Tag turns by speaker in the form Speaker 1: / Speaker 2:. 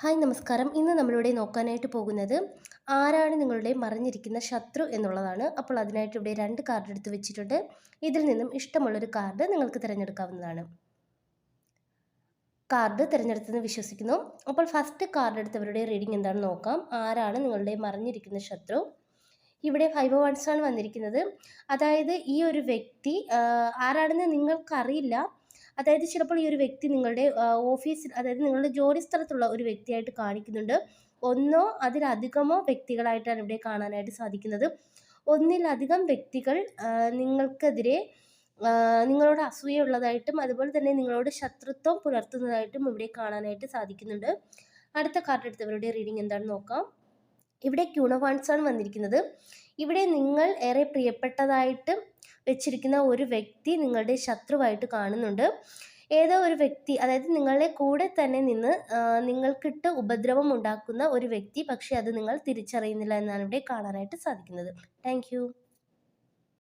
Speaker 1: Hi നമസ്കാരം. ഇന്ന് നമ്മളിവിടെ നോക്കാനായിട്ട് പോകുന്നത് ആരാണ് നിങ്ങളുടെ മറിഞ്ഞിരിക്കുന്ന ശത്രു എന്നുള്ളതാണ്. അപ്പോൾ അതിനായിട്ട് ഇവിടെ രണ്ട് കാർഡ് എടുത്ത് വെച്ചിട്ടുണ്ട്. ഇതിൽ നിന്നും ഇഷ്ടമുള്ളൊരു കാർഡ് നിങ്ങൾക്ക് തിരഞ്ഞെടുക്കാവുന്നതാണ്. കാർഡ് തിരഞ്ഞെടുത്തെന്ന് വിശ്വസിക്കുന്നു. അപ്പോൾ ഫസ്റ്റ് കാർഡ് എടുത്തവരുടെ റീഡിംഗ് എന്താണെന്ന് നോക്കാം. ആരാണ് നിങ്ങളുടെ മറിഞ്ഞിരിക്കുന്ന ശത്രു? ഇവിടെ ഫൈവ് വൺസ് ആണ് വന്നിരിക്കുന്നത്. അതായത് ഈ ഒരു വ്യക്തി ആരാണെന്ന് നിങ്ങൾക്കറിയില്ല. അതായത് ചിലപ്പോൾ ഈ ഒരു വ്യക്തി നിങ്ങളുടെ ഓഫീസിൽ അതായത് നിങ്ങളുടെ ജോലി സ്ഥലത്തുള്ള ഒരു വ്യക്തിയായിട്ട് കാണിക്കുന്നുണ്ട്. ഒന്നോ അതിലധികമോ വ്യക്തികളായിട്ടാണ് ഇവിടെ കാണാനായിട്ട് സാധിക്കുന്നത്. ഒന്നിലധികം വ്യക്തികൾ നിങ്ങൾക്കെതിരെ നിങ്ങളോട് അസൂയുള്ളതായിട്ടും അതുപോലെ തന്നെ നിങ്ങളോട് ശത്രുത്വം പുലർത്തുന്നതായിട്ടും ഇവിടെ കാണാനായിട്ട് സാധിക്കുന്നുണ്ട്. അടുത്ത കാർഡ് എടുത്തവരുടെ റീഡിംഗ് എന്താണെന്ന് നോക്കാം. ഇവിടെ ക്യൂണവാൻസാണ് ആണ് വന്നിരിക്കുന്നത്. ഇവിടെ നിങ്ങൾ ഏറെ പ്രിയപ്പെട്ടതായിട്ട് വെച്ചിരിക്കുന്ന ഒരു വ്യക്തി നിങ്ങളുടെ ശത്രുവായിട്ട് കാണുന്നുണ്ട്. ഏതോ ഒരു വ്യക്തി അതായത് നിങ്ങളുടെ കൂടെ തന്നെ നിന്ന് നിങ്ങൾക്കിട്ട് ഉപദ്രവം ഉണ്ടാക്കുന്ന ഒരു വ്യക്തി പക്ഷേ അത് നിങ്ങൾ തിരിച്ചറിയുന്നില്ല എന്നാണ് ഇവിടെ കാണാനായിട്ട് സാധിക്കുന്നത്. താങ്ക്